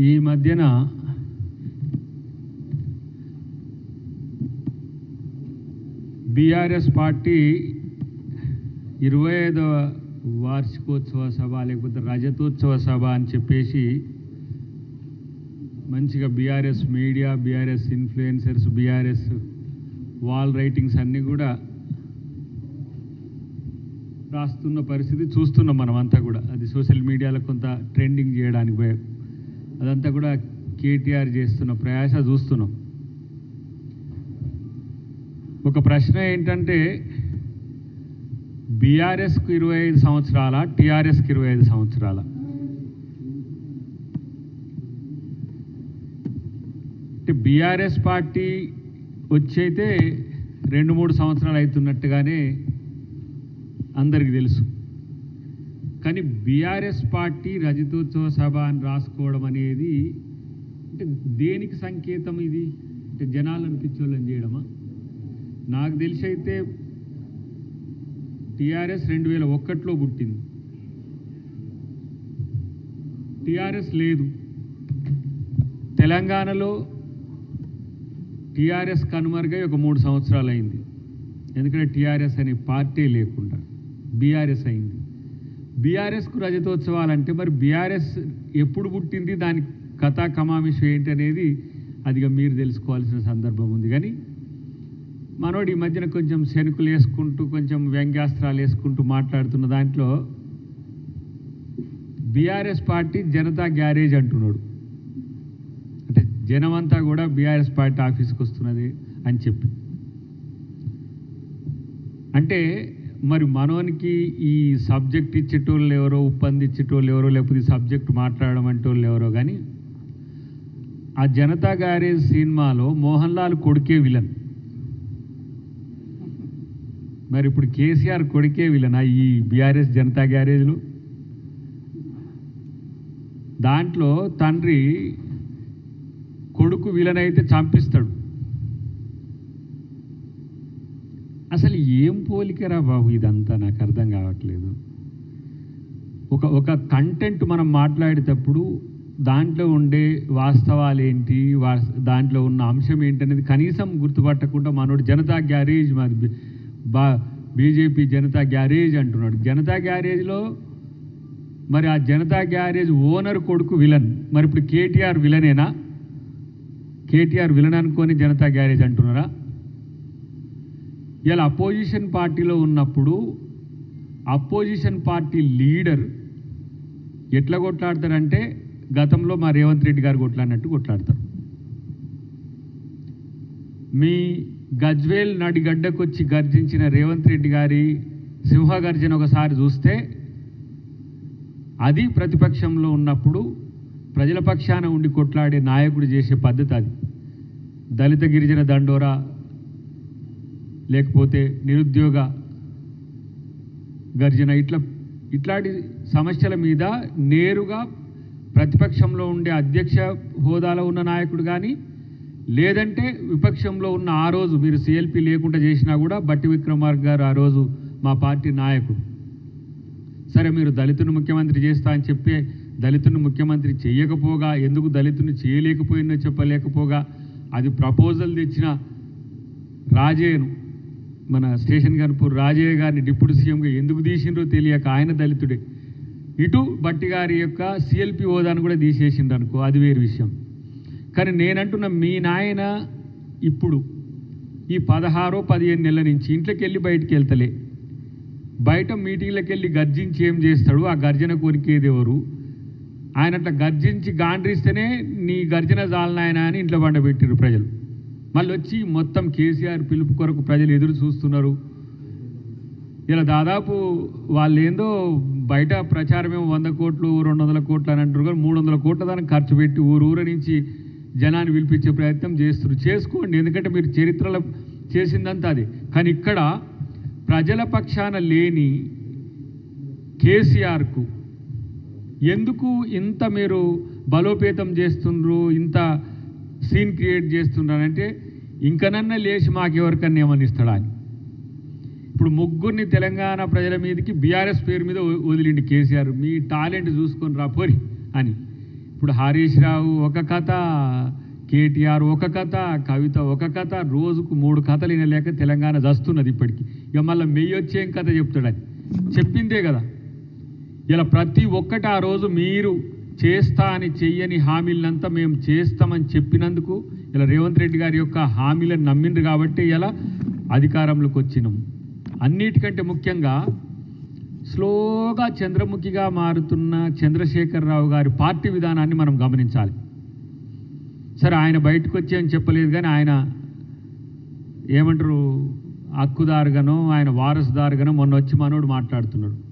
ఈ మధ్యన BRS party ఇరవై ఐదవ వార్షికోత్సవ సభ లేకపోతే రజతోత్సవ సభ అని చెప్పేసి మంచిగా BRS media BRS influencers BRS wall writings అన్నీ కూడా రాస్తున్న పరిస్థితి చూస్తున్నాం మనం అంతా కూడా. అది సోషల్ మీడియాలో కొంత ట్రెండింగ్ చేయడానికి అదంతా కూడా కేటీఆర్ చేస్తున్న ప్రయాస చూస్తున్నాం. ఒక ప్రశ్న ఏంటంటే బీఆర్ఎస్కు ఇరవై ఐదు సంవత్సరాల టీఆర్ఎస్కి ఇరవై ఐదు సంవత్సరాల? అంటే బీఆర్ఎస్ పార్టీ వచ్చైతే రెండు మూడు సంవత్సరాలు అవుతున్నట్టుగానే అందరికీ తెలుసు. కానీ బీఆర్ఎస్ పార్టీ రజతోత్సవ సభ అని రాసుకోవడం అనేది అంటే దేనికి సంకేతం ఇది? అంటే జనాలను పిచ్చోళ్ళని చేయడమా? నాకు తెలిసి అయితే టీఆర్ఎస్ రెండు వేల ఒక్కట్లో పుట్టింది. టీఆర్ఎస్ లేదు. తెలంగాణలో టీఆర్ఎస్ కనుమరుగై ఒక మూడు సంవత్సరాలు అయింది ఎందుకంటే టీఆర్ఎస్ అనే పార్టీ లేకుండా బీఆర్ఎస్ అయింది. బీఆర్ఎస్కు రజతోత్సవాలు అంటే మరి బీఆర్ఎస్ ఎప్పుడు పుట్టింది దాని కథా కమామిషం ఏంటి అనేది అదిగా మీరు తెలుసుకోవాల్సిన సందర్భం ఉంది. కానీ మనోడు ఈ మధ్యన కొంచెం శనుకులు వేసుకుంటూ కొంచెం వ్యంగ్యాస్త్రాలు వేసుకుంటూ మాట్లాడుతున్న దాంట్లో బీఆర్ఎస్ పార్టీ జనతా గ్యారేజ్ అంటున్నాడు. అంటే జనమంతా కూడా బీఆర్ఎస్ పార్టీ ఆఫీస్కి వస్తున్నది అని చెప్పి. అంటే మరి మనోనికి ఈ సబ్జెక్ట్ ఇచ్చేటోళ్ళు ఎవరో ఉప్పందించేటోళ్ళు ఎవరో లేకపోతే ఈ సబ్జెక్ట్ మాట్లాడడం అంటోళ్ళు ఎవరో కానీ ఆ జనతా గ్యారేజ్ సినిమాలో మోహన్ లాల్ కొడుకే విలన్. మరి ఇప్పుడు కేసీఆర్ కొడుకే విలన్ ఈ బీఆర్ఎస్ జనతా గ్యారేజ్లు. దాంట్లో తండ్రి కొడుకు విలన్ అయితే చంపిస్తాడు. అసలు ఏం పోలికరా బాబు ఇదంతా? నాకు అర్థం కావట్లేదు. ఒక ఒక కంటెంట్ మనం మాట్లాడేటప్పుడు దాంట్లో ఉండే వాస్తవాలు ఏంటి? దాంట్లో ఉన్న అంశం ఏంటనేది కనీసం గుర్తుపట్టకుండా మనోడు జనతా గ్యారేజ్ మాది. బా బీజేపీ జనతా గ్యారేజ్ అంటున్నాడు. జనతా గ్యారేజ్లో మరి ఆ జనతా గ్యారేజ్ ఓనర్ కొడుకు విలన్. మరి ఇప్పుడు కేటీఆర్ విలనేనా? కేటీఆర్ విలన్ అనుకొని జనతా గ్యారేజ్ అంటున్నారా? ఇలా అపోజిషన్ పార్టీలో ఉన్నప్పుడు అపోజిషన్ పార్టీ లీడర్ ఎట్లా కొట్లాడతారంటే గతంలో మా రేవంత్ రెడ్డి గారు కొట్లాడినట్టు కొట్లాడతారు. మీ గజ్వేల్ నడిగడ్డకొచ్చి గర్జించిన రేవంత్ రెడ్డి గారి సింహగర్జన ఒకసారి చూస్తే అది ప్రతిపక్షంలో ఉన్నప్పుడు ప్రజల పక్షాన ఉండి కొట్లాడే నాయకుడు చేసే పద్ధతి అది. దళిత గిరిజన దండోరా లేకపోతే నిరుద్యోగ గర్జన ఇట్లా ఇట్లాంటి సమస్యల మీద నేరుగా ప్రతిపక్షంలో ఉండే అధ్యక్ష హోదాలో ఉన్న నాయకుడు కానీ లేదంటే విపక్షంలో ఉన్న ఆ రోజు మీరు సిఎల్పి లేకుండా చేసినా కూడా బట్టి విక్రమార్క గారు ఆ రోజు మా పార్టీ నాయకుడు. సరే మీరు దళితుని ముఖ్యమంత్రి చేస్తా అని చెప్పి దళితుని ముఖ్యమంత్రి చేయకపోగా ఎందుకు దళితుని చేయలేకపోయిందో చెప్పలేకపోగా అది ప్రపోజల్ తెచ్చిన రాజేను మన స్టేషన్ కనుపూర్ రాజయ్య గారిని డిప్యూటీ సీఎంగా ఎందుకు తీసిండ్రో తెలియక ఆయన దళితుడే. ఇటు బట్టి గారి యొక్క సిఎల్పి హోదాను కూడా తీసేసిండు అనుకో అది వేరు విషయం. కానీ నేనంటున్న మీ నాయన ఇప్పుడు ఈ పదహారో పదిహేను నెలల నుంచి ఇంట్లోకి వెళ్ళి బయటికి వెళ్తలే. బయట మీటింగ్లకు వెళ్ళి గర్జించి ఏం చేస్తాడు ఆ గర్జన కోరికేది ఎవరు? ఆయన అట్లా గర్జించి గాండ్రిస్తేనే నీ గర్జన జాలనాయన అని ఇంట్లో పండబెట్టారు ప్రజలు. మళ్ళీ వచ్చి మొత్తం కేసీఆర్ పిలుపు కొరకు ప్రజలు ఎదురు చూస్తున్నారు. ఇలా దాదాపు వాళ్ళు ఏందో బయట ప్రచారమేమో వంద కోట్లు రెండు వందల కోట్లు అని అంటారు కానీ మూడు వందల కోట్ల దానికి ఖర్చు పెట్టి ఊరు ఊరు నుంచి జనాన్ని పిలిపించే ప్రయత్నం చేస్తారు చేసుకోండి ఎందుకంటే మీరు చరిత్రలో చేసిందంతా అది. కానీ ఇక్కడ ప్రజల పక్షాన లేని కేసీఆర్కు ఎందుకు ఇంత మీరు బలోపేతం చేస్తుండ్రు ఇంత సీన్ క్రియేట్ చేస్తున్నారంటే ఇంకనన్నా లేచి మాకెవరికన్నా ఏమని ఇస్తాడా అని. ఇప్పుడు ముగ్గురిని తెలంగాణ ప్రజల మీదకి బీఆర్ఎస్ పేరు మీద వదిలిండి కేసీఆర్. మీ టాలెంట్ చూసుకొని రా పోరి అని. ఇప్పుడు హరీష్ రావు ఒక కథ కేటీఆర్ ఒక కథ కవిత ఒక కథ రోజుకు మూడు కథలు వినలేక తెలంగాణ జస్తున్నది ఇప్పటికి. ఇక మళ్ళీ మెయ్యి వచ్చేం కథ చెప్తాడని చెప్పిందే కదా. ఇలా ప్రతి ఒక్కటి ఆ రోజు మీరు చేస్తా అని చెయ్యని హామీలంతా మేము చేస్తామని చెప్పినందుకు ఇలా రేవంత్ రెడ్డి గారి యొక్క హామీలను నమ్మిండ్రు కాబట్టి ఇలా అధికారంలోకి వచ్చినాం. అన్నిటికంటే ముఖ్యంగా స్లోగా చంద్రముఖిగా మారుతున్న చంద్రశేఖరరావు గారి పార్టీ విధానాన్ని మనం గమనించాలి. సరే ఆయన బయటకు వచ్చి అని చెప్పలేదు కానీ ఆయన ఏమంటారు హక్కుదారుగానో ఆయన వారసుదారుగానో మొన్న వచ్చి మనోడు మాట్లాడుతున్నాడు.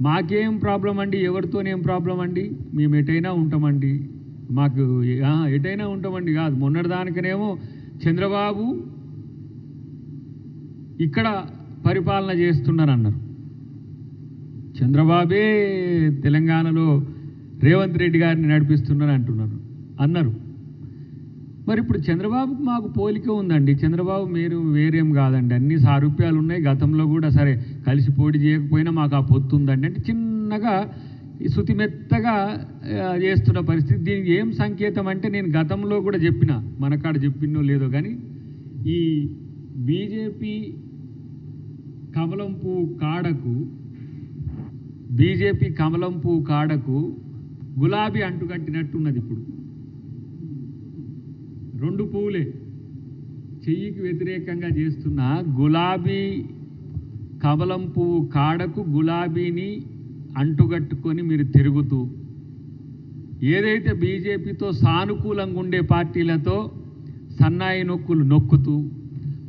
మాకేం ప్రాబ్లం అండి? ఎవరితోనేం ప్రాబ్లం అండి? మేము ఎటైనా ఉంటామండి. మాకు ఎటైనా ఉంటామండి కాదు. మొన్నటిదానికనేమో చంద్రబాబు ఇక్కడ పరిపాలన చేస్తున్నారన్నారు. చంద్రబాబే తెలంగాణలో రేవంత్ రెడ్డి గారిని నడిపిస్తున్నారు అంటున్నారు అన్నారు. మరి ఇప్పుడు చంద్రబాబుకు మాకు పోలిక ఉందండి. చంద్రబాబు మీరు వేరేం కాదండి. అన్ని సారూప్యాలు ఉన్నాయి. గతంలో కూడా సరే కలిసి పోటీ చేయకపోయినా మాకు ఆ పొత్తు ఉందండి. అంటే చిన్నగా ఈ శుతిమెత్తగా చేస్తున్న పరిస్థితి. దీనికి ఏం సంకేతం అంటే నేను గతంలో కూడా చెప్పిన మనకాడ చెప్పినో లేదో కానీ ఈ బీజేపీ కమలం పువ్వు కాడకు బీజేపీ కమలం పువ్వు కాడకు గులాబీ అంటుకట్టినట్టున్నది ఇప్పుడు. రెండు పువ్వులే. చెయ్యికి వ్యతిరేకంగా చేస్తున్న గులాబీ కమలం పువ్వు కాడకు గులాబీని అంటుగట్టుకొని మీరు తిరుగుతూ ఏదైతే బీజేపీతో సానుకూలంగా ఉండే పార్టీలతో సన్నాయి నొక్కులు నొక్కుతూ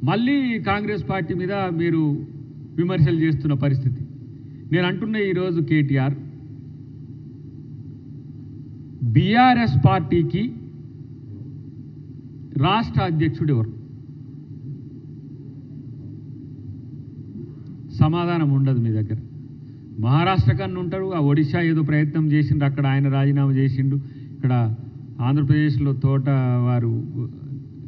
మళ్ళీ కాంగ్రెస్ పార్టీ మీద మీరు విమర్శలు చేస్తున్న పరిస్థితి. నేను అంటున్న ఈరోజు కేటీఆర్ బీఆర్ఎస్ పార్టీకి రాష్ట్ర అధ్యక్షుడు ఎవరు? సమాధానం ఉండదు మీ దగ్గర. మహారాష్ట్ర కన్నా ఉంటారు ఆ ఒడిశా ఏదో ప్రయత్నం చేసిండు అక్కడ ఆయన రాజీనామా చేసిండు. ఇక్కడ ఆంధ్రప్రదేశ్లో తోట వారు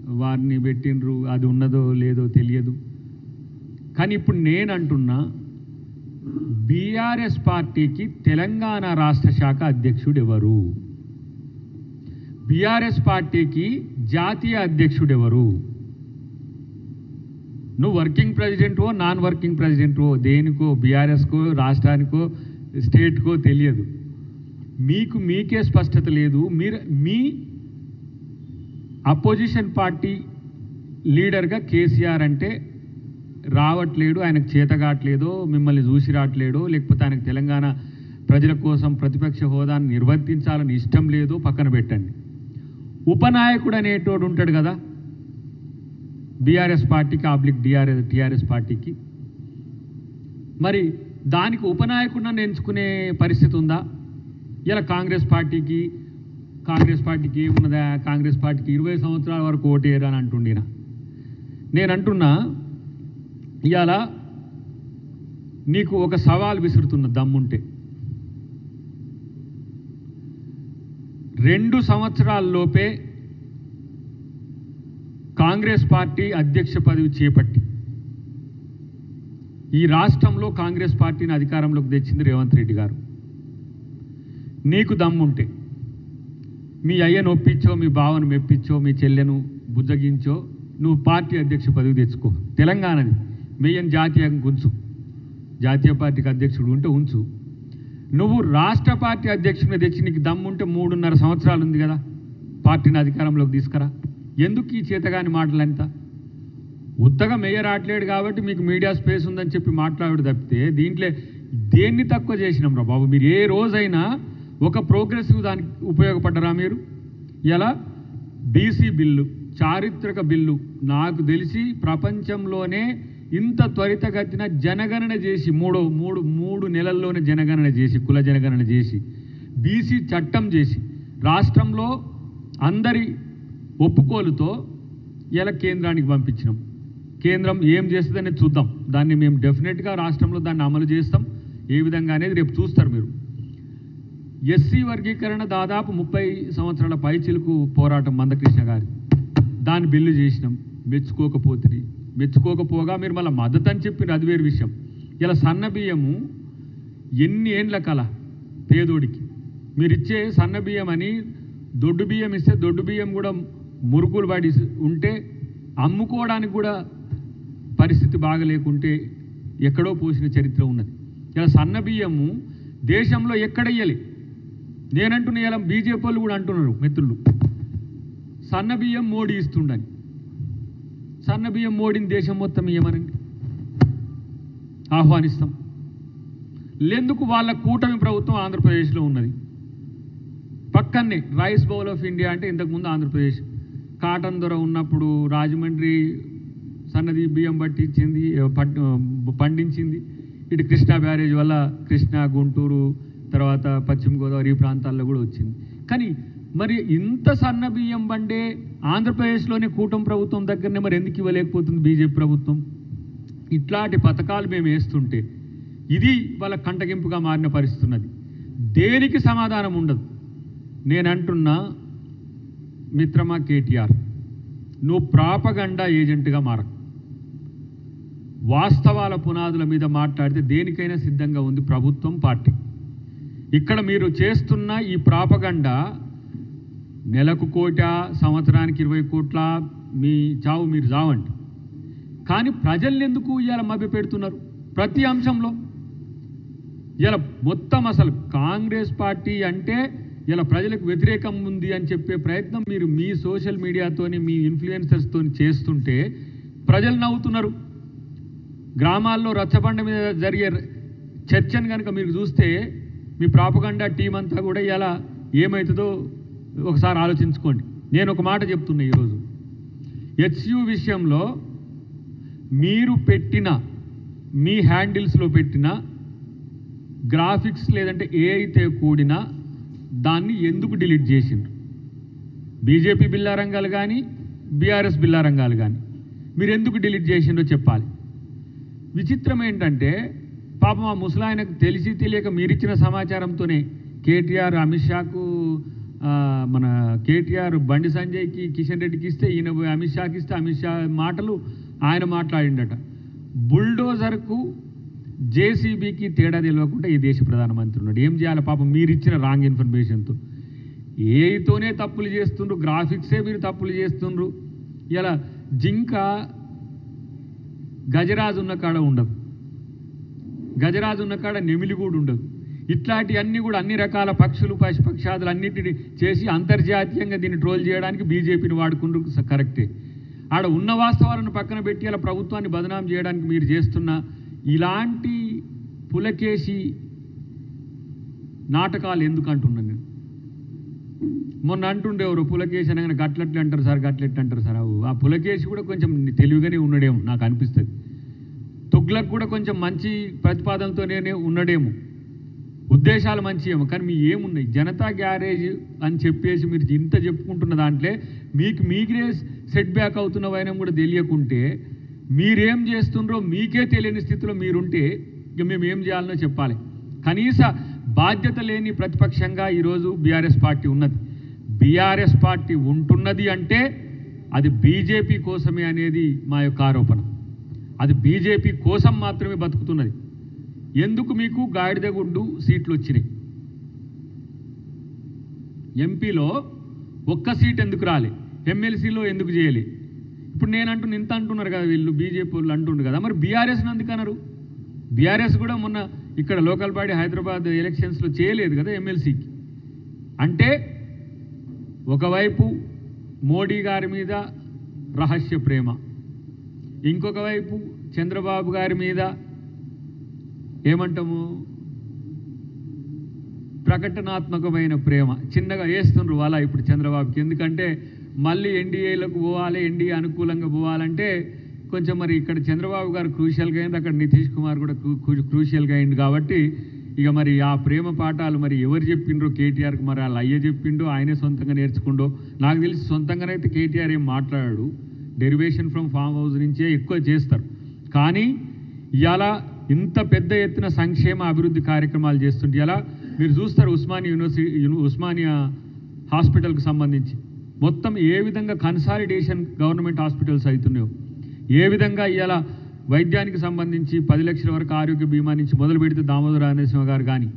వారిని పెట్టిండ్రు అది ఉన్నదో లేదో తెలియదు. కానీ ఇప్పుడు నేను అంటున్నా బీఆర్ఎస్ పార్టీకి తెలంగాణ రాష్ట్ర శాఖ అధ్యక్షుడు ఎవరు? బీఆర్ఎస్ పార్టీకి జాతీయ అధ్యక్షుడు ఎవరు నువ్వు వర్కింగ్ ప్రెసిడెంట్వో నాన్ వర్కింగ్ ప్రెసిడెంట్వో దేనికో బీఆర్ఎస్కో రాష్ట్రానికో స్టేట్కో తెలియదు. మీకు మీకే స్పష్టత లేదు. మీరు మీ అపోజిషన్ పార్టీ లీడర్గా కేసీఆర్ అంటే రావట్లేడు ఆయనకు చేతగాట్లేదో మిమ్మల్ని చూసి రావట్లేదో లేకపోతే ఆయనకు తెలంగాణ ప్రజల కోసం ప్రతిపక్ష హోదాను నిర్వర్తించాలని ఇష్టం లేదో పక్కన పెట్టండి. ఉపనాయకుడు అనేటోడు ఉంటాడు కదా? బీఆర్ఎస్ పార్టీకి ఆబ్లిక్ డిఆర్ఎస్ టీఆర్ఎస్ పార్టీకి. మరి దానికి ఉపనాయకుడిని ఎంచుకునే పరిస్థితి ఉందా? ఇలా కాంగ్రెస్ పార్టీకి కాంగ్రెస్ పార్టీకి ఏమున్నదా? కాంగ్రెస్ పార్టీకి ఇరవై సంవత్సరాల వరకు ఓటేయరు అని అంటుండిన. నేను అంటున్నా ఇవాళ నీకు ఒక సవాల్ విసురుతున్న దమ్ముంటే. రెండు సంవత్సరాల్లోపే కాంగ్రెస్ పార్టీ అధ్యక్ష పదవి చేపట్టి ఈ రాష్ట్రంలో కాంగ్రెస్ పార్టీని అధికారంలోకి తెచ్చింది రేవంత్ రెడ్డి గారు. నీకు దమ్ముంటే మీ అయ్యను ఒప్పించో మీ బావను మెప్పించో మీ చెల్లెను బుజ్జగించో నువ్వు పార్టీ అధ్యక్ష పదవి తెచ్చుకో. తెలంగాణది. మేయన్ జాతీయంగా ఉంచు. జాతీయ పార్టీకి అధ్యక్షుడు ఉంటే ఉంచు. నువ్వు రాష్ట్ర పార్టీ అధ్యక్షుడిని తెచ్చి నీకు దమ్ముంటే మూడున్నర సంవత్సరాలు ఉంది కదా. పార్టీని అధికారంలోకి తీసుకురా. ఎందుకు ఈ చేతగాని మాటలంతా ఉత్తగా మేయర్ ఆడలేడు కాబట్టి మీకు మీడియా స్పేస్ ఉందని చెప్పి మాట్లాడు తప్పితే దీంట్లో దేన్ని తక్కువ చేసినాం రా బాబు? మీరు ఏ రోజైనా ఒక ప్రోగ్రెసివ్ దానికి ఉపయోగపడ్డరా మీరు? ఇలా బీసీ బిల్లు చారిత్రక బిల్లు. నాకు తెలిసి ప్రపంచంలోనే ఇంత త్వరితగతిన జనగణన చేసి మూడో మూడు మూడు నెలల్లోనే జనగణన చేసి కుల జనగణన చేసి బీసీ చట్టం చేసి రాష్ట్రంలో అందరి ఒప్పుకోలుతో ఇలా కేంద్రానికి పంపించినాం. కేంద్రం ఏం చేస్తుందనేది చూద్దాం. దాన్ని మేము డెఫినెట్గా రాష్ట్రంలో దాన్ని అమలు చేస్తాం. ఏ విధంగా అనేది రేపు చూస్తారు మీరు. ఎస్సీ వర్గీకరణ దాదాపు ముప్పై సంవత్సరాల పైచిలుకు పోరాటం మందకృష్ణ గారి. దాన్ని బిల్లు చేసినాం. మెచ్చుకోకపోతే మెచ్చుకోకపోగా మీరు మళ్ళీ మద్దతు అని చెప్పిన అది వేరు విషయం. ఇలా సన్న బియ్యము ఎన్ని ఏండ్ల కల పేదోడికి? మీరు ఇచ్చే సన్న బియ్యం అని దొడ్డు బియ్యం ఇస్తే దొడ్డు బియ్యం కూడా మురుకులు పడి ఉంటే అమ్ముకోవడానికి కూడా పరిస్థితి బాగలేకుంటే ఎక్కడో పోసిన చరిత్ర ఉన్నది. ఇలా సన్న బియ్యము దేశంలో ఎక్కడయ్యలే నేనంటున్న ఇలా బీజేపీ వాళ్ళు కూడా అంటున్నారు మిత్రులు. సన్న బియ్యం మోడీ ఇస్తుండని. సన్న బియ్యం మోడీని దేశం మొత్తం ఇయ్యమనండి ఆహ్వానిస్తాం. లేందుకు వాళ్ళ కూటమి ప్రభుత్వం ఆంధ్రప్రదేశ్లో ఉన్నది. పక్కనే రైస్ బౌల్ ఆఫ్ ఇండియా అంటే ఇంతకుముందు ఆంధ్రప్రదేశ్. కాటన్ దొర ఉన్నప్పుడు రాజమండ్రి సన్నది బియ్యం పట్టించింది పండించింది. ఇటు కృష్ణా బ్యారేజ్ వల్ల కృష్ణా గుంటూరు తర్వాత పశ్చిమ గోదావరి ప్రాంతాల్లో కూడా వచ్చింది. కానీ మరి ఇంత సన్న బియ్యం బండే ఆంధ్రప్రదేశ్లోని కూటమి ప్రభుత్వం దగ్గరనే మరి ఎందుకు ఇవ్వలేకపోతుంది బీజేపీ ప్రభుత్వం? ఇట్లాంటి పథకాలు మేము వేస్తుంటే ఇది వాళ్ళ కంటగింపుగా మారిన పరిస్థితి ఉన్నది దేనికి సమాధానం ఉండదు. నేను అంటున్నా మిత్రమా కేటీఆర్ నువ్వు ప్రాపగండా ఏజెంట్గా మార వాస్తవాల పునాదుల మీద మాట్లాడితే దేనికైనా సిద్ధంగా ఉంది ప్రభుత్వం పార్టీ. ఇక్కడ మీరు చేస్తున్న ఈ ప్రాపగండా నెలకు కోట సంవత్సరానికి ఇరవై కోట్ల మీ చావు మీరు చావండి. కానీ ప్రజల్ని ఎందుకు ఇవాళ మభ్య పెడుతున్నారు? ప్రతి అంశంలో. ఇలా మొత్తం అసలు కాంగ్రెస్ పార్టీ అంటే ఇలా ప్రజలకు వ్యతిరేకం ఉంది అని చెప్పే ప్రయత్నం మీరు మీ సోషల్ మీడియాతోని మీ ఇన్ఫ్లుయెన్సర్స్తో చేస్తుంటే ప్రజలు నవ్వుతున్నారు. గ్రామాల్లో రచ్చబండ మీద జరిగే చర్చను కనుక మీరు చూస్తే మీ ప్రాపగండా టీం అంతా కూడా ఇలా ఏమవుతుందో ఒకసారి ఆలోచించుకోండి. నేను ఒక మాట చెప్తున్నా ఈరోజు. హెచ్యు విషయంలో మీరు పెట్టిన మీ హ్యాండిల్స్లో పెట్టిన గ్రాఫిక్స్ లేదంటే ఏ అయితే కూడినా దాన్ని ఎందుకు డిలీట్ చేసిండ్రు? బీజేపీ బిల్లారంగాలు కానీ బీఆర్ఎస్ బిల్లారంగాలు కానీ మీరు ఎందుకు డిలీట్ చేసిండో చెప్పాలి. విచిత్రం ఏంటంటే పాపం ఆ ముసలాయనకు తెలిసి తెలియక మీరిచ్చిన సమాచారంతోనే కేటీఆర్ అమిత్ షాకు మన కేటీఆర్ బండి సంజయ్కి కిషన్ రెడ్డికి ఇస్తే ఈయన పోయి అమిత్ షాకి ఇస్తే అమిత్ షా మాటలు ఆయన మాట్లాడిండట. బుల్డోజర్కు జేసీబీకి తేడా తెలియకుండా ఈ దేశ ప్రధానమంత్రి ఉన్నాడు. ఏం చేయాలి పాపం? మీరు ఇచ్చిన రాంగ్ ఇన్ఫర్మేషన్తో. ఏతోనే తప్పులు చేస్తుండ్రు గ్రాఫిక్సే మీరు తప్పులు చేస్తుండ్రు. ఇలా జింక గజరాజు ఉన్న కాడ ఉండదు. గజరాజు ఉన్న కాడ నెమిలి కూడా ఉండదు. ఇట్లాంటి అన్ని కూడా అన్ని రకాల పక్షులు పశు పక్షాదులు అన్నిటిని చేసి అంతర్జాతీయంగా దీన్ని ట్రోల్ చేయడానికి బీజేపీని వాడుకుంటూ స- కరెక్టే. ఆడ ఉన్న వాస్తవాలను పక్కన పెట్టి అలా ప్రభుత్వాన్ని బదనాం చేయడానికి మీరు చేస్తున్న ఇలాంటి పులకేసి నాటకాలు ఎందుకు అంటున్నాను నేను? మొన్న అంటుండే ఎవరు పులకేసి అనగానే గట్లట్లు అంటారు సార్ గట్లెట్లు అంటారు సార్. అవు ఆ పులకేసి కూడా కొంచెం తెలివిగానే ఉన్నాడేమో నాకు అనిపిస్తుంది. తుగ్లకు కూడా కొంచెం మంచి ప్రతిపాదనతోనే ఉన్నాడేమో. ఉద్దేశాలు మంచి ఏమో కానీ మీ ఏమున్నాయి? జనతా గ్యారేజ్ అని చెప్పేసి మీరు ఇంత చెప్పుకుంటున్న దాంట్లో మీకు మీకే సెట్ బ్యాక్ అవుతున్నవైనా కూడా తెలియకుంటే మీరేం చేస్తుండ్రో మీకే తెలియని స్థితిలో మీరుంటే ఇక మేము ఏం చేయాలనో చెప్పాలి. కనీస బాధ్యత లేని ప్రతిపక్షంగా ఈరోజు బీఆర్ఎస్ పార్టీ ఉన్నది. బీఆర్ఎస్ పార్టీ ఉంటున్నది అంటే అది బీజేపీ కోసమే అనేది మా యొక్క ఆరోపణ. అది బీజేపీ కోసం మాత్రమే బతుకుతున్నది. ఎందుకు మీకు గాడిదగుండు సీట్లు వచ్చినాయి? ఎంపీలో ఒక్క సీట్ ఎందుకు రాలే? ఎమ్మెల్సీలో ఎందుకు చేయలే? ఇప్పుడు నేను అంటున్న ఇంత అంటున్నారు కదా వీళ్ళు బీజేపీ వాళ్ళు అంటుండ్రు కదా. మరి బీఆర్ఎస్ ఎందుకు బీఆర్ఎస్ కూడా మొన్న ఇక్కడ లోకల్ బాడీ హైదరాబాద్ ఎలక్షన్స్లో చేయలేదు కదా ఎమ్మెల్సీకి. అంటే ఒకవైపు మోడీ గారి మీద రహస్య ప్రేమ ఇంకొక వైపు చంద్రబాబు గారి మీద ఏమంటాము? ప్రకటనాత్మకమైన ప్రేమ. చిన్నగా వేస్తుండ్రు వాళ్ళ ఇప్పుడు చంద్రబాబుకి. ఎందుకంటే మళ్ళీ ఎన్డీఏలకు పోవాలి ఎన్డీఏ అనుకూలంగా పోవాలంటే కొంచెం మరి ఇక్కడ చంద్రబాబు గారు క్రూషియల్గా అయింది అక్కడ నితీష్ కుమార్ కూడా క్రూషియల్గా అయింది కాబట్టి ఇక మరి ఆ ప్రేమ పాఠాలు మరి ఎవరు చెప్పిండ్రో కేటీఆర్కి మరి వాళ్ళ అయ్య చెప్పిండో ఆయనే సొంతంగా నేర్చుకుండో నాకు తెలిసి సొంతంగానైతే కేటీఆర్ ఏం మాట్లాడాడు. డెరివేషన్ ఫ్రమ్ ఫామ్ హౌస్ నుంచే ఎక్కువ చేస్తారు. కానీ ఇవాళ ఇంత పెద్ద ఎత్తున సంక్షేమ అభివృద్ధి కార్యక్రమాలు చేస్తుంటే ఎలా? మీరు చూస్తారు ఉస్మానియా యూనివర్సిటీ ఉస్మానియా హాస్పిటల్కి సంబంధించి. మొత్తం ఏ విధంగా కన్సాలిడేషన్ గవర్నమెంట్ హాస్పిటల్స్ అవుతున్నాయో ఏ విధంగా ఇవాళ వైద్యానికి సంబంధించి పది లక్షల వరకు ఆరోగ్య బీమా నుంచి మొదలు పెడితే దామోదర రాజనరసింహ గారు కానీ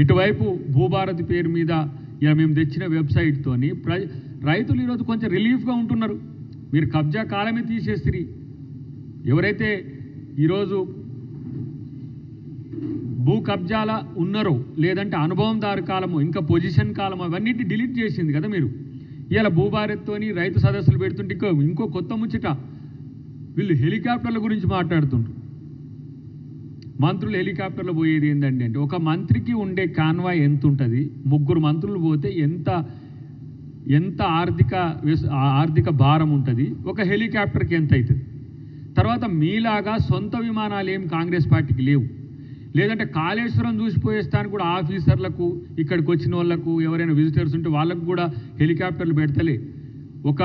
ఇటువైపు భూభారతి పేరు మీద ఇలా మేము తెచ్చిన వెబ్సైట్తోని ప్ర రైతులు ఈరోజు కొంచెం రిలీఫ్గా ఉంటున్నారు. మీరు కబ్జా కాలమే తీసేసిరి. ఎవరైతే ఈరోజు భూ కబ్జాల ఉన్నారో లేదంటే అనుభవందారు కాలము ఇంకా పొజిషన్ కాలము అవన్నిటి డిలీట్ చేసింది కదా మీరు. ఇలా భూభారత్తోని రైతు సదస్సులు పెడుతుంటే ఇంకో ఇంకో కొత్త ముచ్చట వీళ్ళు హెలికాప్టర్ల గురించి మాట్లాడుతుండ్రు. మంత్రులు హెలికాప్టర్లు పోయేది ఏంటండి అంటే ఒక మంత్రికి ఉండే కాన్వాయ్ ఎంత ఉంటుంది ముగ్గురు మంత్రులు పోతే ఎంత ఎంత ఆర్థిక ఆర్థిక భారం ఉంటుంది? ఒక హెలికాప్టర్కి ఎంత అవుతుంది తర్వాత మీలాగా సొంత విమానాలు ఏం కాంగ్రెస్ పార్టీకి లేవు. లేదంటే కాళేశ్వరం చూసిపోయేస్తానికి కూడా ఆఫీసర్లకు ఇక్కడికి వచ్చిన వాళ్ళకు ఎవరైనా విజిటర్స్ ఉంటే వాళ్ళకు కూడా హెలికాప్టర్లు పెడతలే. ఒక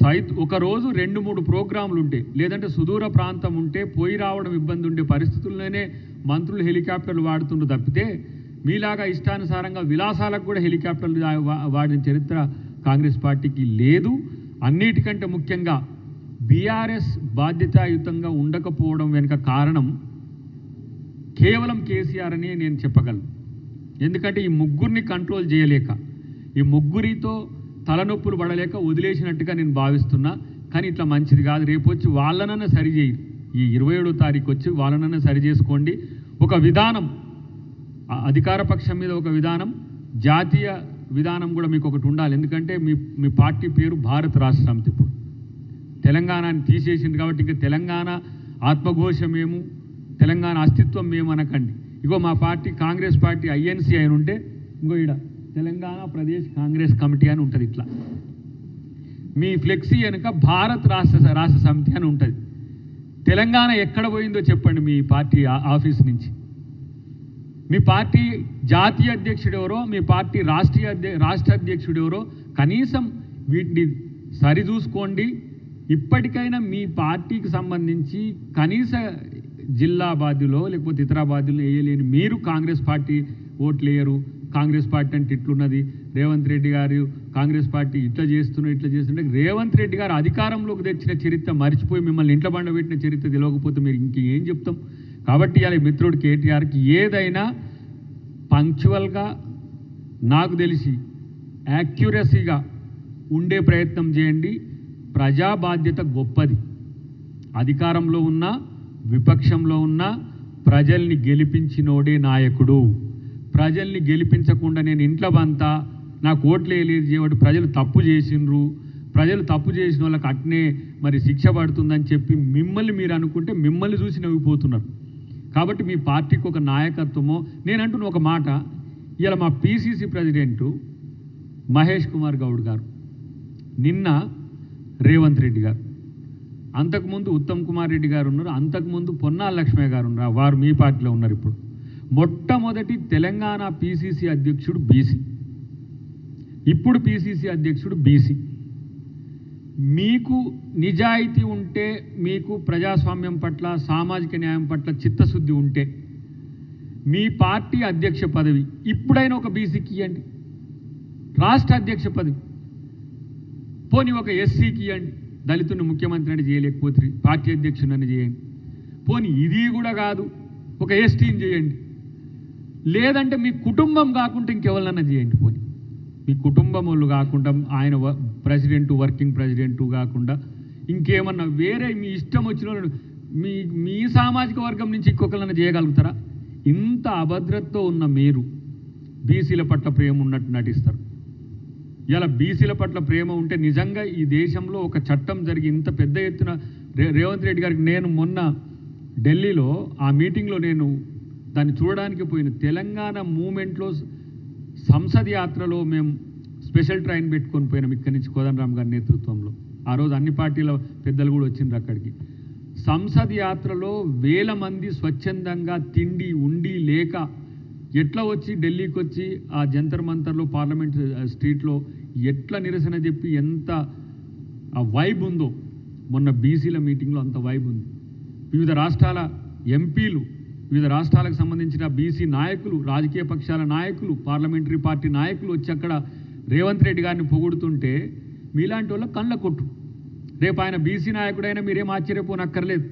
సైత్ ఒక రోజు రెండు మూడు ప్రోగ్రాంలు ఉంటే లేదంటే సుదూర ప్రాంతం ఉంటే పోయి రావడం ఇబ్బంది ఉండే పరిస్థితుల్లోనే మంత్రులు హెలికాప్టర్లు వాడుతుండ్రు తప్పితే మీలాగా ఇష్టానుసారంగా విలాసాలకు కూడా హెలికాప్టర్లు వాడిన చరిత్ర కాంగ్రెస్ పార్టీకి లేదు. అన్నిటికంటే ముఖ్యంగా బీఆర్ఎస్ బాధ్యతాయుతంగా ఉండకపోవడం వెనుక కారణం కేవలం కేసీఆర్ అని నేను చెప్పగలను. ఎందుకంటే ఈ ముగ్గురిని కంట్రోల్ చేయలేక ఈ ముగ్గురితో తలనొప్పులు పడలేక వదిలేసినట్టుగా నేను భావిస్తున్నా. కానీ ఇట్లా మంచిది కాదు. రేపు వచ్చి వాళ్ళనన్నా సరి చేయి. ఈ ఇరవై ఏడో తారీఖు వచ్చి వాళ్ళనన్నా సరి చేసుకోండి. ఒక విధానం అధికార పక్షం మీద ఒక విధానం జాతీయ విధానం కూడా మీకు ఒకటి ఉండాలి. ఎందుకంటే మీ మీ పార్టీ పేరు భారత రాష్ట్ర సమితి ఇప్పుడు. తెలంగాణని తీసేసింది కాబట్టి ఇంకా తెలంగాణ ఆత్మఘోషమేము తెలంగాణ అస్తిత్వం మేము అనకండి. ఇగో మా పార్టీ కాంగ్రెస్ పార్టీ ఐఎన్సీ అయిన ఉంటే ఇంకో ఈడ తెలంగాణ ప్రదేశ్ కాంగ్రెస్ కమిటీ అని ఉంటుంది ఇట్లా. మీ ఫ్లెక్సీ వెనుక భారత్ రాష్ట్ర రాష్ట్ర సమితి అని ఉంటుంది. తెలంగాణ ఎక్కడ పోయిందో చెప్పండి మీ పార్టీ ఆఫీస్ నుంచి. మీ పార్టీ జాతీయ అధ్యక్షుడు ఎవరో మీ పార్టీ రాష్ట్రీయ అధ్య రాష్ట్ర అధ్యక్షుడు ఎవరో కనీసం వీటిని సరిచూసుకోండి. ఇప్పటికైనా మీ పార్టీకి సంబంధించి కనీస జిల్లా బాధ్యులో లేకపోతే ఇతర బాధ్యులు వేయలేని మీరు కాంగ్రెస్ పార్టీ ఓట్లు వేయరు కాంగ్రెస్ పార్టీ అంటే ఇట్లున్నది. రేవంత్ రెడ్డి గారు కాంగ్రెస్ పార్టీ ఇట్లా చేస్తున్నారు ఇట్లా చేస్తుంటే రేవంత్ రెడ్డి గారు అధికారంలోకి తెచ్చిన చరిత్ర మర్చిపోయి మిమ్మల్ని ఇంట్లో బండబెట్టిన చరిత్ర తెలియకపోతే మీరు ఇంకేం చెప్తాం? కాబట్టి ఇలా మిత్రుడు కేటీఆర్కి ఏదైనా పంక్చువల్గా నాకు తెలిసి యాక్యురసీగా ఉండే ప్రయత్నం చేయండి. ప్రజా బాధ్యత గొప్పది. అధికారంలో ఉన్న విపక్షంలో ఉన్న ప్రజల్ని గెలిపించినోడే నాయకుడు. ప్రజల్ని గెలిపించకుండా నేను ఇంట్లో బంతా నాకు ఓట్లు వేయలేదు చేయబట్టి ప్రజలు తప్పు చేసిండ్రు. ప్రజలు తప్పు చేసిన వాళ్ళకి అట్నే మరి శిక్ష పడుతుందని చెప్పి మిమ్మల్ని మీరు అనుకుంటే మిమ్మల్ని చూసి నవ్విపోతున్నారు. కాబట్టి మీ పార్టీకి ఒక నాయకత్వమో నేనంటున్న ఒక మాట ఇలా మా పీసీసీ ప్రెసిడెంటు మహేష్ కుమార్ గౌడ్ గారు నిన్న రేవంత్ రెడ్డి గారు అంతకుముందు ఉత్తమ్ కుమార్ రెడ్డి గారు ఉన్నారు అంతకుముందు పొన్నాల లక్ష్మయ్య గారు ఉన్నారు. వారు మీ పార్టీలో ఉన్నారు ఇప్పుడు. మొట్టమొదటి తెలంగాణ పీసీసీ అధ్యక్షుడు బీసీ. ఇప్పుడు పీసీసీ అధ్యక్షుడు బీసీ. మీకు నిజాయితీ ఉంటే మీకు ప్రజాస్వామ్యం పట్ల సామాజిక న్యాయం పట్ల చిత్తశుద్ధి ఉంటే మీ పార్టీ అధ్యక్ష పదవి ఇప్పుడైనా ఒక బీసీకి ఇవ్వండి రాష్ట్ర అధ్యక్ష పదవి. పోనీ ఒక ఎస్సీకి ఇవ్వండి దళితుని ముఖ్యమంత్రి అని చేయలేకపోతే పార్టీ అధ్యక్షుడని చేయండి. పోనీ ఇది కూడా కాదు. ఒక ఎస్టీని చేయండి. లేదంటే మీ కుటుంబం కాకుండా ఇంకెవరినన్నా చేయండి పోనీ. మీ కుటుంబం వాళ్ళు కాకుండా ఆయన వ- ప్రెసిడెంట్ వర్కింగ్ ప్రెసిడెంట్ కాకుండా ఇంకేమన్నా వేరే మీ ఇష్టం వచ్చిన వాళ్ళు మీ మీ సామాజిక వర్గం నుంచి ఇంకొకరిని చేయగలుగుతారా? ఇంత అభద్రతతో ఉన్న మీరు బీసీల పట్ల ప్రేమ ఉన్నట్టు నటిస్తారు. ఇలా బీసీల పట్ల ప్రేమ ఉంటే నిజంగా ఈ దేశంలో ఒక చట్టం జరిగి ఇంత పెద్ద ఎత్తున రేవంత్ రెడ్డి గారికి నేను మొన్న ఢిల్లీలో ఆ మీటింగ్లో నేను దాన్ని చూడడానికి పోయిన తెలంగాణ మూమెంట్లో సంసద్ యాత్రలో మేము స్పెషల్ ట్రైన్ పెట్టుకొని పోయినాం ఇక్కడి నుంచి కోదండరామ్ గారి నేతృత్వంలో. ఆ రోజు అన్ని పార్టీల పెద్దలు కూడా వచ్చిండ్రు అక్కడికి. సంసద్ యాత్రలో వేల మంది స్వచ్ఛందంగా తిండి ఉండి లేక ఎట్లా వచ్చి ఢిల్లీకి వచ్చి ఆ జంతర్ మంతర్లో పార్లమెంట్ స్ట్రీట్లో ఎట్లా నిరసన చెప్పి ఎంత ఆ వైబ్ ఉందో. మొన్న బీసీల మీటింగ్లో అంత వైబ్ ఉంది. వివిధ రాష్ట్రాల ఎంపీలు వివిధ రాష్ట్రాలకు సంబంధించిన బీసీ నాయకులు రాజకీయ పక్షాల నాయకులు పార్లమెంటరీ పార్టీ నాయకులు వచ్చి అక్కడ రేవంత్ రెడ్డి గారిని పొగుడుతుంటే మీలాంటి వాళ్ళ కళ్ళ కొట్టు. రేపు ఆయన బీసీ నాయకుడైనా మీరేం ఆశ్చర్యపోనక్కర్లేదు.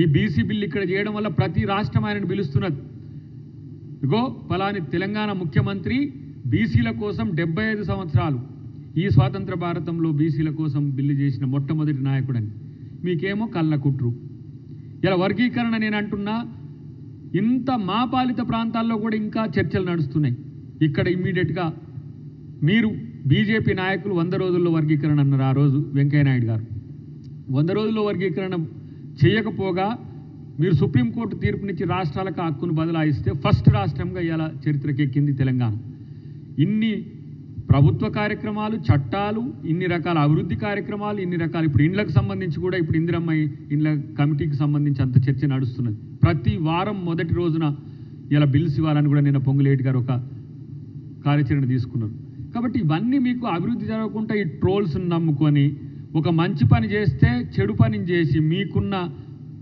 ఈ బీసీ బిల్లు ఇక్కడ చేయడం వల్ల ప్రతి రాష్ట్రం ఆయనను పిలుస్తున్నది. ఇగో పలాని తెలంగాణ ముఖ్యమంత్రి బీసీల కోసం డెబ్బై ఐదు సంవత్సరాలు ఈ స్వాతంత్ర భారతంలో బీసీల కోసం బిల్లు చేసిన మొట్టమొదటి నాయకుడని. మీకేమో కళ్ళ కుట్రు. ఇలా వర్గీకరణ నేను అంటున్నా ఇంత మా పాలిత ప్రాంతాల్లో కూడా ఇంకా చర్చలు నడుస్తున్నాయి. ఇక్కడ ఇమ్మీడియట్గా మీరు బీజేపీ నాయకులు వంద రోజుల్లో వర్గీకరణ అన్నారు ఆ రోజు వెంకయ్యనాయుడు గారు. వంద రోజుల్లో వర్గీకరణ చేయకపోగా మీరు సుప్రీంకోర్టు తీర్పునిచ్చి రాష్ట్రాలకు హక్కును బదలాయిస్తే ఫస్ట్ రాష్ట్రంగా ఇలా చరిత్రకెక్కింది తెలంగాణ. ఇన్ని ప్రభుత్వ కార్యక్రమాలు చట్టాలు ఇన్ని రకాల అభివృద్ధి కార్యక్రమాలు ఇన్ని రకాలు ఇప్పుడు ఇండ్లకు సంబంధించి కూడా ఇప్పుడు ఇందిరమ్మ ఇండ్ల కమిటీకి సంబంధించి అంత చర్చ నడుస్తున్నది. ప్రతి వారం మొదటి రోజున ఇలా బిల్స్ ఇవ్వాలని కూడా నిన్న పొంగులేటి గారు ఒక కార్యాచరణ తీసుకున్నారు. కాబట్టి ఇవన్నీ మీకు అభివృద్ధి జరగకుండా ఈ ట్రోల్స్ని నమ్ముకొని ఒక మంచి పని చేస్తే చెడు పని చేసి మీకున్న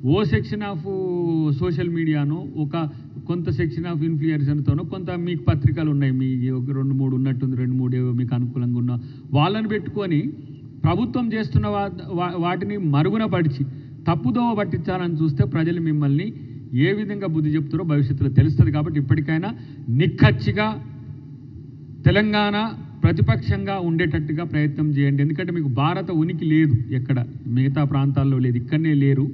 ఓ సెక్షన్ ఆఫ్ సోషల్ మీడియాను ఒక కొంత సెక్షన్ ఆఫ్ ఇన్ఫ్లుయెన్సర్తోనో కొంత మీకు పత్రికలు ఉన్నాయి మీ ఒక రెండు మూడు ఉన్నట్టుంది రెండు మూడు ఏవో మీకు అనుకూలంగా ఉన్న వాళ్ళని పెట్టుకొని ప్రభుత్వం చేస్తున్న వా- వాటిని మరుగున పడిచి తప్పుదోవ పట్టించాలని చూస్తే ప్రజలు మిమ్మల్ని ఏ విధంగా బుద్ధి చెప్తారో భవిష్యత్తులో తెలుస్తుంది కాబట్టి ఇప్పటికైనా నిక్కచ్చిగా తెలంగాణ ప్రతిపక్షంగా ఉండేటట్టుగా ప్రయత్నం చేయండి. ఎందుకంటే మీకు భారత ఉనికి లేదు ఎక్కడ. మిగతా ప్రాంతాల్లో లేదు ఇక్కడనే లేరు.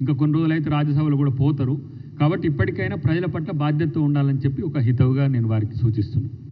ఇంకా కొన్ని రోజులైతే రాజ్యసభలో కూడా పోతారు. కాబట్టి ఇప్పటికైనా ప్రజల పట్ల బాధ్యత ఉండాలని చెప్పి ఒక హితవుగా నేను వారికి సూచిస్తున్నాను.